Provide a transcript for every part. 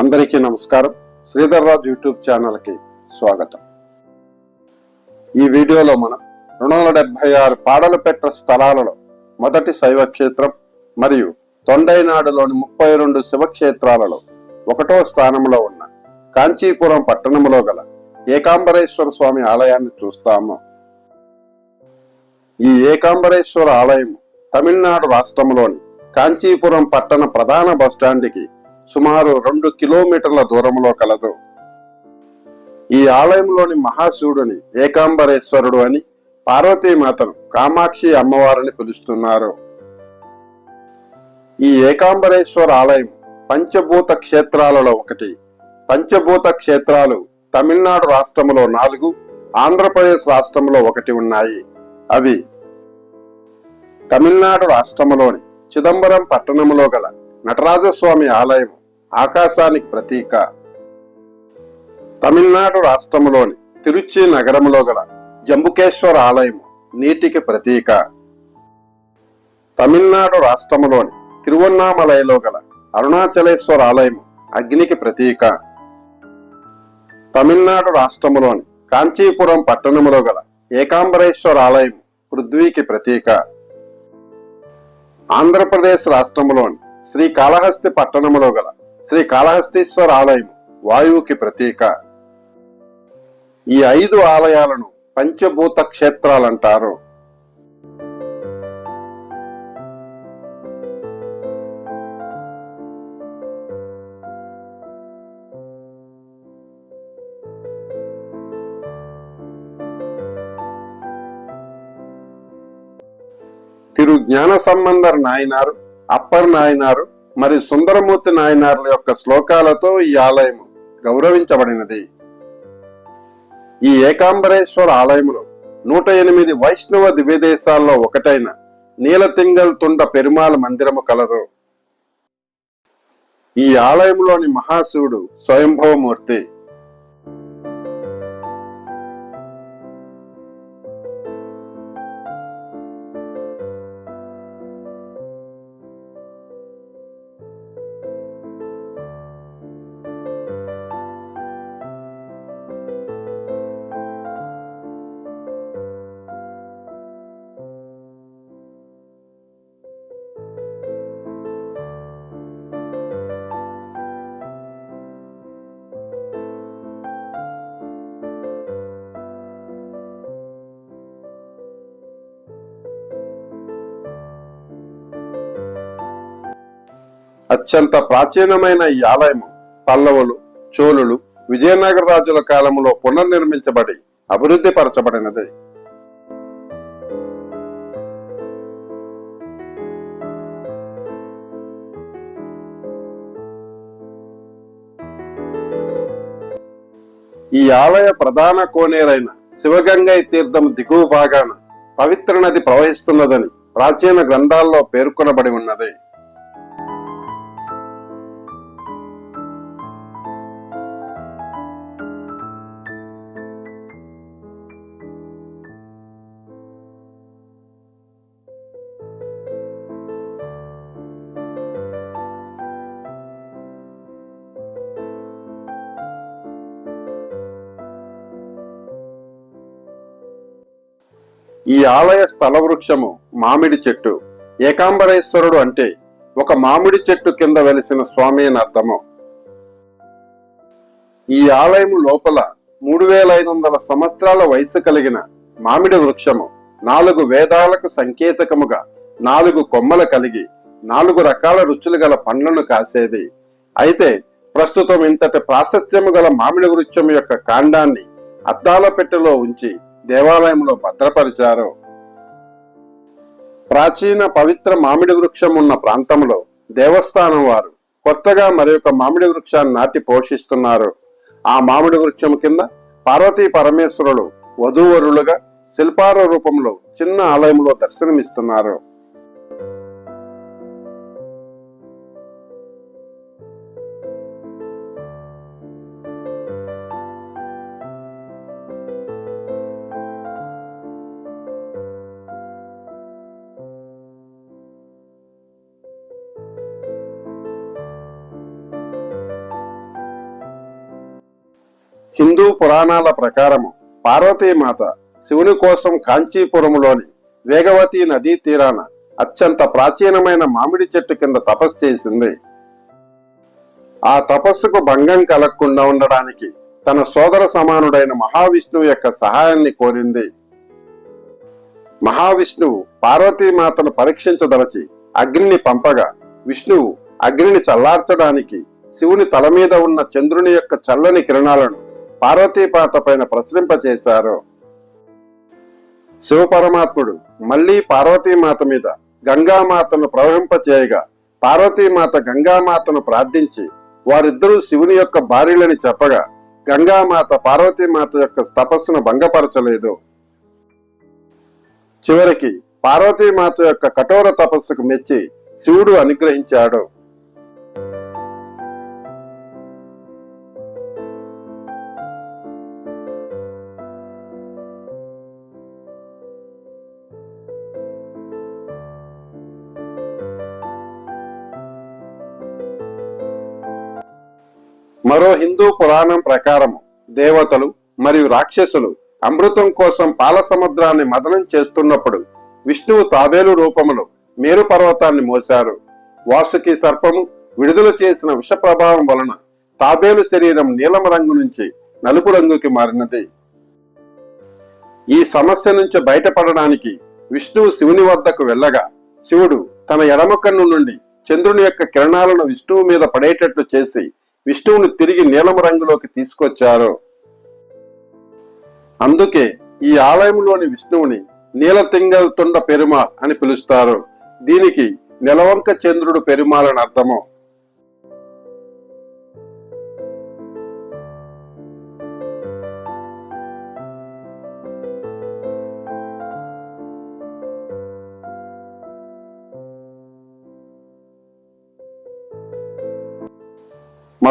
అందరికీ నమస్కారం. శ్రీధర్ రాజు యూట్యూబ్ ఛానల్కి స్వాగతం. ఈ వీడియోలో మనం రెండు వందల డెబ్బై ఆరు పాడలపెట్ట స్థలాలలో మొదటి శైవ క్షేత్రం మరియు తొండైనాడులోని ముప్పై రెండు శివక్షేత్రాలలో ఒకటో స్థానంలో ఉన్న కాంచీపురం పట్టణంలో గల ఏకాంబరేశ్వర స్వామి ఆలయాన్ని చూస్తాము. ఈ ఏకాంబరేశ్వర ఆలయం తమిళనాడు రాష్ట్రంలోని కాంచీపురం పట్టణ ప్రధాన బస్టాండ్కి సుమారు రెండు కిలోమీటర్ల దూరంలో కలదు. ఈ ఆలయంలోని మహాశివుడిని ఏకాంబరేశ్వరుడు అని పార్వతీమాతను కామాక్షి అమ్మవారిని పిలుస్తున్నారు. ఈ ఏకాంబరేశ్వర ఆలయం పంచభూత క్షేత్రాలలో ఒకటి. పంచభూత క్షేత్రాలు తమిళనాడు రాష్ట్రంలో నాలుగు ఆంధ్రప్రదేశ్ రాష్ట్రంలో ఒకటి ఉన్నాయి. అవి తమిళనాడు రాష్ట్రంలోని చిదంబరం పట్టణంలో గల నటరాజస్వామి ఆలయం ఆకాశానికి ప్రతీక. తమిళనాడు రాష్ట్రంలోని తిరుచి నగరంలో గల జంబుకేశ్వర ఆలయం నీటికి ప్రతీక. తమిళనాడు రాష్ట్రంలోని తిరువన్నామలయలో గల అరుణాచలేశ్వర ఆలయం అగ్నికి ప్రతీక. తమిళనాడు రాష్ట్రంలోని కాంచీపురం పట్టణంలో గల ఏకాంబరేశ్వర ఆలయం పృథ్వీకి ప్రతీక. ఆంధ్రప్రదేశ్ రాష్ట్రంలోని శ్రీ కాళహస్తి పట్టణంలో గల శ్రీ కాళహస్తీశ్వర ఆలయం వాయువుకి ప్రతీక. ఈ ఐదు ఆలయాలను పంచభూత క్షేత్రాలంటారు. తిరు జ్ఞాన సంబంధర్ నాయనారు అప్పర్ నాయనారు మరి సుందరమూర్తి నాయనార్ల యొక్క శ్లోకాలతో ఈ ఆలయము గౌరవించబడినది. ఈ ఏకాంబరేశ్వర ఆలయములో నూట ఎనిమిది వైష్ణవ దివ్యదేశాల్లో ఒకటైన నీలతింగల్ తుండ పెరుమాళ మందిరము కలదు. ఈ ఆలయంలోని మహాశివుడు స్వయంభవమూర్తి అత్యంత ప్రాచీనమైన ఈ ఆలయం పల్లవులు చోళులు విజయనగర రాజుల కాలంలో పునర్నిర్మించబడి అభివృద్ధి పరచబడినది. ఈ ఆలయ ప్రధాన కోనేరైన శివగంగై తీర్థం దిగువ భాగాన పవిత్ర నది ప్రవహిస్తున్నదని ప్రాచీన గ్రంథాల్లో పేర్కొనబడి ఉన్నది. ఈ ఆలయ స్థల వృక్షము మామిడి చెట్టు. ఏకాంబరేశ్వరుడు అంటే ఒక మామిడి చెట్టు కింద వెలిసిన స్వామి అని అర్థము. ఈ ఆలయము లోపల మూడు వేల ఐదు వందల సంవత్సరాల వయసు కలిగిన మామిడి వృక్షము నాలుగు వేదాలకు సంకేతకముగా నాలుగు కొమ్మలు కలిగి నాలుగు రకాల రుచులు గల పండ్లను కాసేది. అయితే ప్రస్తుతం ఇంతటి ప్రాశస్త్యము గల మామిడి వృక్షం యొక్క కాండాన్ని అద్దాల పెట్టెలో ఉంచి దేవాలయంలో భద్రపరిచారు. ప్రాచీన పవిత్ర మామిడి వృక్షం ఉన్న ప్రాంతంలో దేవస్థానం వారు కొత్తగా మరొక మామిడి వృక్షాన్ని నాటి పోషిస్తున్నారు. ఆ మామిడి వృక్షం కింద పార్వతీ పరమేశ్వరులు వధూవరులుగా శిల్పార రూపంలో చిన్న ఆలయంలో దర్శనమిస్తున్నారు. హిందూ పురాణాల ప్రకారము పార్వతీమాత శివుని కోసం కాంచీపురంలోని వేగవతి నదీ తీరాన అత్యంత ప్రాచీనమైన మామిడి చెట్టు కింద తపస్సు చేసింది. ఆ తపస్సుకు భంగం కలగకుండా ఉండడానికి తన సోదర సమానుడైన మహావిష్ణువు యొక్క సహాయాన్ని కోరింది. మహావిష్ణువు పార్వతీమాతను పరీక్షించదలచి అగ్నిని పంపగా విష్ణువు అగ్నిని చల్లార్చడానికి శివుని తల మీద ఉన్న చంద్రుని యొక్క చల్లని కిరణాలను పార్వతీమాత పైన ప్రసరింపచేశారు శివపరమాత్ముడు మళ్ళీ పార్వతీమాత మీద గంగామాతను ప్రవహింపచేయగా పార్వతీమాత గంగామాతను ప్రార్థించి వారిద్దరూ శివుని యొక్క భార్యలని చెప్పగా గంగామాత పార్వతీమాత యొక్క తపస్సును భంగపరచలేదు. చివరికి పార్వతీమాత యొక్క కఠోర తపస్సుకు మెచ్చి శివుడు అనుగ్రహించాడు. మరో హిందూ పురాణం ప్రకారము దేవతలు మరియు రాక్షసులు అమృతం కోసం పాల సముద్రాన్ని మదనం చేస్తున్నప్పుడు విష్ణువు తాబేలు రూపములో మేరు పర్వతాన్ని మోశారు. వాసుకి సర్పము విడుదల చేసిన విష ప్రభావం వలన తాబేలు శరీరం నీలం రంగు నుంచి నలుపు రంగుకి మారినది. ఈ సమస్య నుంచి బయటపడడానికి విష్ణువు శివుని వద్దకు వెళ్ళగా శివుడు తన ఎడమ కన్ను నుండి చంద్రుని యొక్క కిరణాలను విష్ణువు మీద పడేటట్లు చేసి విష్ణువుని తిరిగి నీలం రంగులోకి తీసుకొచ్చారు. అందుకే ఈ ఆలయంలోని విష్ణువుని నీలతింగల్ తుండ పెరుమాల్ అని పిలుస్తారు. దీనికి నెలవంక చంద్రుడు పెరుమాల్ అని అర్థము.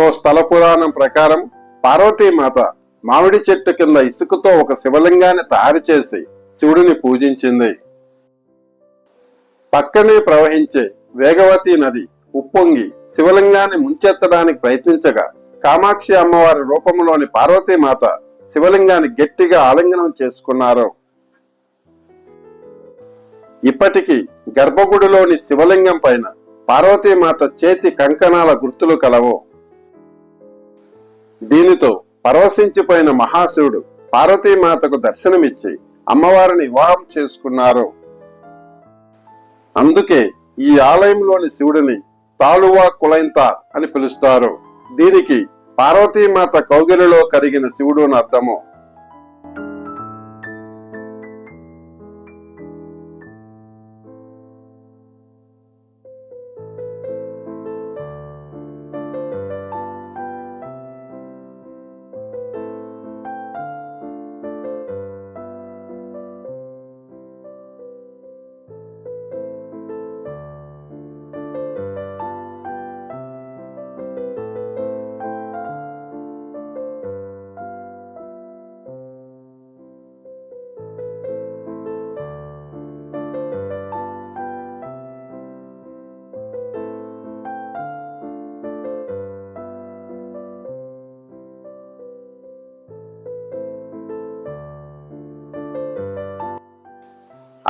మరో స్థల పురాణం ప్రకారం పార్వతీమాత మామిడి చెట్టు కింద ఇసుకతో ఒక శివలింగాన్ని తయారు చేసి శివుడిని పూజించింది. పక్కనే ప్రవహించే వేగవతి నది ఉప్పొంగి శివలింగాన్ని ముంచెత్తడానికి ప్రయత్నించగా కామాక్షి అమ్మవారి రూపంలోని పార్వతీమాత శివలింగాన్ని గట్టిగా ఆలింగనం చేసుకున్నారు. ఇప్పటికీ గర్భగుడిలోని శివలింగం పైన పార్వతీమాత చేతి కంకణాల గుర్తులు కలవు. దీనితో పరవశించిపోయిన మహాశివుడు పార్వతీమాతకు దర్శనమిచ్చి అమ్మవారిని వివాహం చేసుకున్నారు. అందుకే ఈ ఆలయంలోని శివుడిని తాళువా కులైంత అని పిలుస్తారు. దీనికి పార్వతీమాత కౌగిలిలో కరిగిన శివుడు అని అర్థము.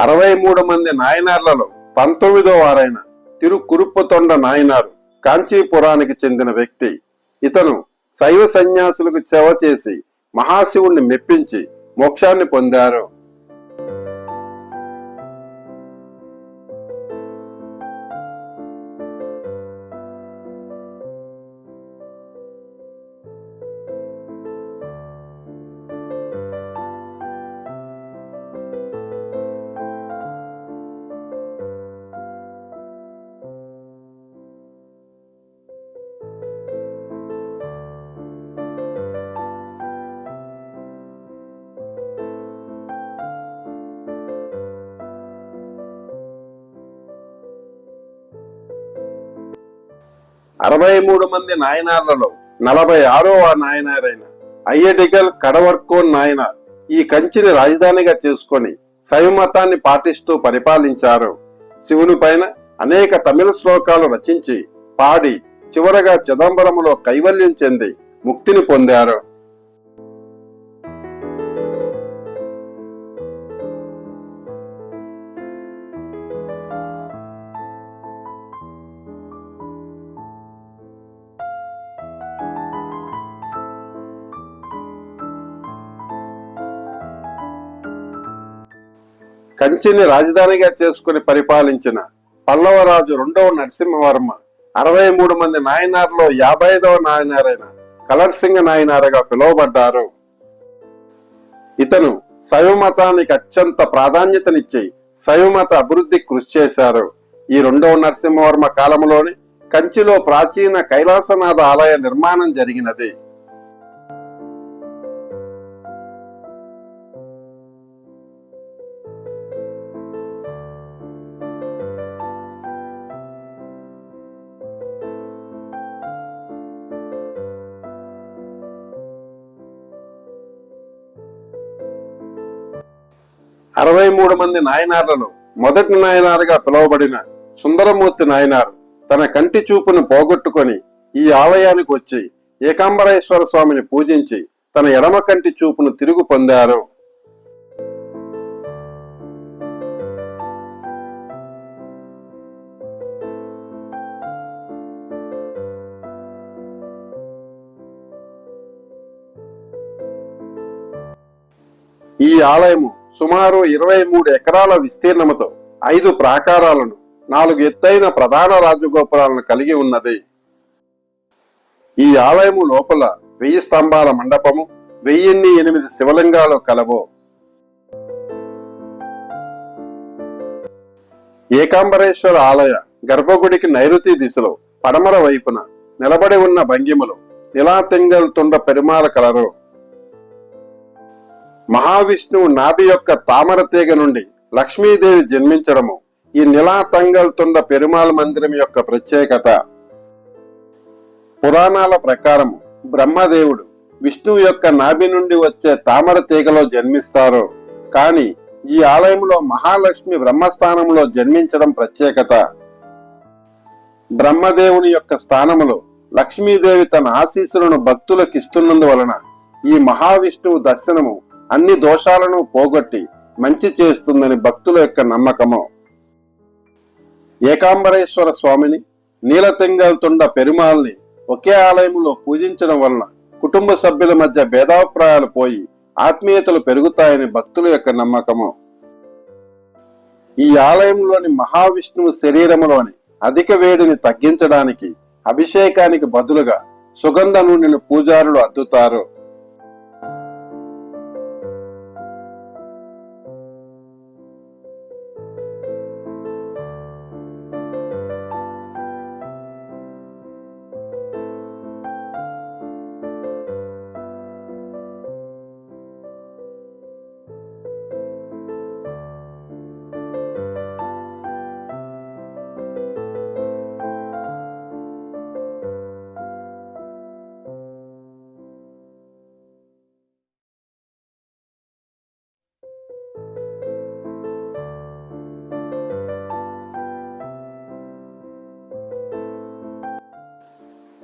అరవై మూడు మంది నాయనార్లలో పంతొమ్మిదో వారైన తిరు కురుప్పతొండ నాయనారు కాంచీపురానికి చెందిన వ్యక్తి. ఇతను శైవ సన్యాసులకు చెవ చేసి మహాశివుణ్ణి మెప్పించి మోక్షాన్ని పొందారు. అరవై మూడు మంది నాయనార్లలో నలభై ఆరో నాయనారైన అయ్యడిగల్ కడవర్కోన్ నాయనార్ ఈ కంచిని రాజధానిగా చేసుకొని శైవమతాన్ని పాటిస్తూ పరిపాలించారు. శివుని పైన అనేక తమిళ శ్లోకాలు రచించి పాడి చివరగా చిదంబరములో కైవల్యం చెంది ముక్తిని పొందారు. కంచిని రాజధానిగా చేసుకుని పరిపాలించిన పల్లవరాజు రెండవ నరసింహవర్మ అరవై మూడు మంది నాయనార్లో యాభై ఐదవ నాయనారైన కలర్సింగ నాయనారుగా పిలువబడ్డారు. ఇతను శైవమతానికి అత్యంత ప్రాధాన్యతనిచ్చి శైవమత అభివృద్ధికి కృషి చేశారు. ఈ రెండవ నరసింహవర్మ కాలంలోని కంచిలో ప్రాచీన కైలాసనాథ ఆలయ నిర్మాణం జరిగినది. అరవై మూడు మంది నాయనార్లలో మొదటి నాయనారుగా పిలువబడిన సుందరమూర్తి నాయనారు తన కంటి చూపును పోగొట్టుకొని ఈ ఆలయానికి వచ్చి ఏకాంబరేశ్వర స్వామిని పూజించి తన ఎడమ కంటి చూపును తిరుగు పొందారు. ఈ ఆలయము సుమారు ఇరవై మూడు ఎకరాల విస్తీర్ణముతో ఐదు ప్రాకారాలను నాలుగు ఎత్తైన ప్రధాన రాజగోపురాలను కలిగి ఉన్నది. ఈ ఆలయము లోపల వెయ్యి స్తంభాల మండపము వెయ్యిన్ని ఎనిమిది శివలింగాలు కలవు. ఏకాంబరేశ్వర ఆలయ గర్భగుడికి నైరుతి దిశలో పడమర వైపున నిలబడి ఉన్న భంగిమలు నిలాతింగల్ తుండ పెరుమాల కలరు మహావిష్ణువు నాభి యొక్క తామర తీగ నుండి లక్ష్మీదేవి జన్మించడము ఈ నిలా తుండ పెరుమాళ్ మందిరం యొక్క ప్రత్యేకత. పురాణాల ప్రకారం బ్రహ్మదేవుడు విష్ణువు యొక్క నాభి నుండి వచ్చే తామర తీగలో జన్మిస్తారు. కాని ఈ ఆలయంలో మహాలక్ష్మి బ్రహ్మస్థానంలో జన్మించడం ప్రత్యేకత. బ్రహ్మదేవుని యొక్క స్థానములో లక్ష్మీదేవి తన ఆశీస్సులను భక్తులకు ఇస్తున్నందువలన ఈ మహావిష్ణువు దర్శనము అన్ని దోషాలను పోగొట్టి మంచి చేస్తుందని భక్తుల యొక్క నమ్మకము. ఏకాంబరేశ్వర స్వామిని నీలతింగల్తుండ పెరుమాల్ని ఒకే ఆలయంలో పూజించడం వలన కుటుంబ సభ్యుల మధ్య భేదాభిప్రాయాలు పోయి ఆత్మీయతలు పెరుగుతాయని భక్తుల యొక్క నమ్మకము. ఈ ఆలయంలోని మహావిష్ణువు శరీరములోని అధిక వేడిని తగ్గించడానికి అభిషేకానికి బదులుగా సుగంధ నూనెను పూజారులు అద్దుతారు.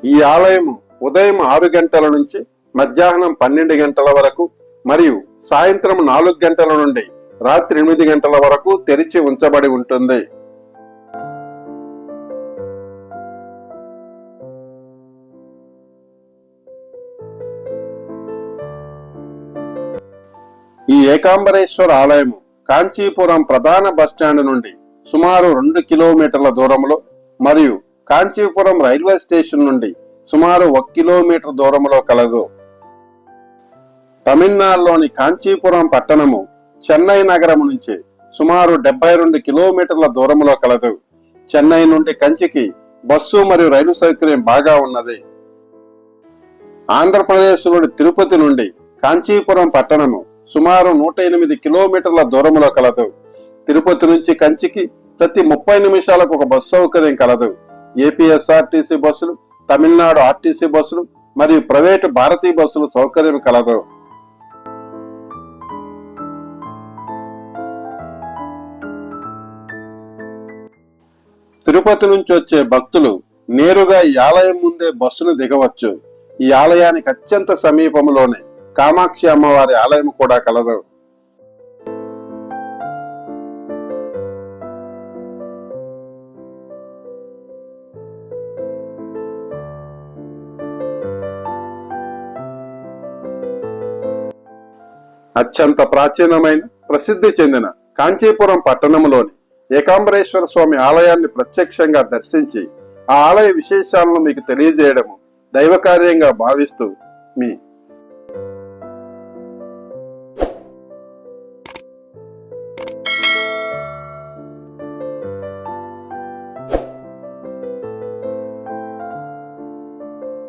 ఈ ఆలయం ఉదయం ఆరు గంటల నుంచి మధ్యాహ్నం పన్నెండు గంటల వరకు మరియు సాయంత్రం నాలుగు గంటల నుండి రాత్రి ఎనిమిది గంటల వరకు తెరిచి ఉంచబడి ఉంటుంది. ఈ ఏకాంబరేశ్వర ఆలయము కాంచీపురం ప్రధాన బస్టాండ్ నుండి సుమారు రెండు కిలోమీటర్ల దూరంలో మరియు కాంచీపురం రైల్వే స్టేషన్ నుండి సుమారు ఒక కిలోమీటర్ దూరంలో కలదు. తమిళనాడులోని కాంచీపురం పట్టణము చెన్నై నగరం నుంచి సుమారు డెబ్బై రెండు కిలోమీటర్ల దూరంలో కలదు. చెన్నై నుండి కంచికి బస్సు మరియు రైలు సౌకర్యం బాగా ఉన్నది. ఆంధ్రప్రదేశ్లోని తిరుపతి నుండి కాంచీపురం పట్టణము సుమారు నూట ఎనిమిది కిలోమీటర్ల దూరంలో కలదు. తిరుపతి నుంచి కంచికి ప్రతి ముప్పై నిమిషాలకు ఒక బస్సు సౌకర్యం కలదు. ఏపీఎస్ఆర్టీసీ బస్సులు తమిళనాడు ఆర్టీసీ బస్సులు మరియు ప్రైవేటు భారతీయ బస్సులు సౌకర్యం కలదు. తిరుపతి నుంచి వచ్చే భక్తులు నేరుగా ఈ ఆలయం ముందే బస్సును దిగవచ్చు. ఈ ఆలయానికి అత్యంత సమీపంలోనే కామాక్షి అమ్మవారి ఆలయం కూడా కలదు. అత్యంత ప్రాచీనమైన ప్రసిద్ధి చెందిన కాంచీపురం పట్టణంలోని ఏకాంబరేశ్వర స్వామి ఆలయాన్ని ప్రత్యక్షంగా దర్శించి ఆ ఆలయ విశేషాలను మీకు తెలియజేయడము దైవకార్యంగా భావిస్తూ మీ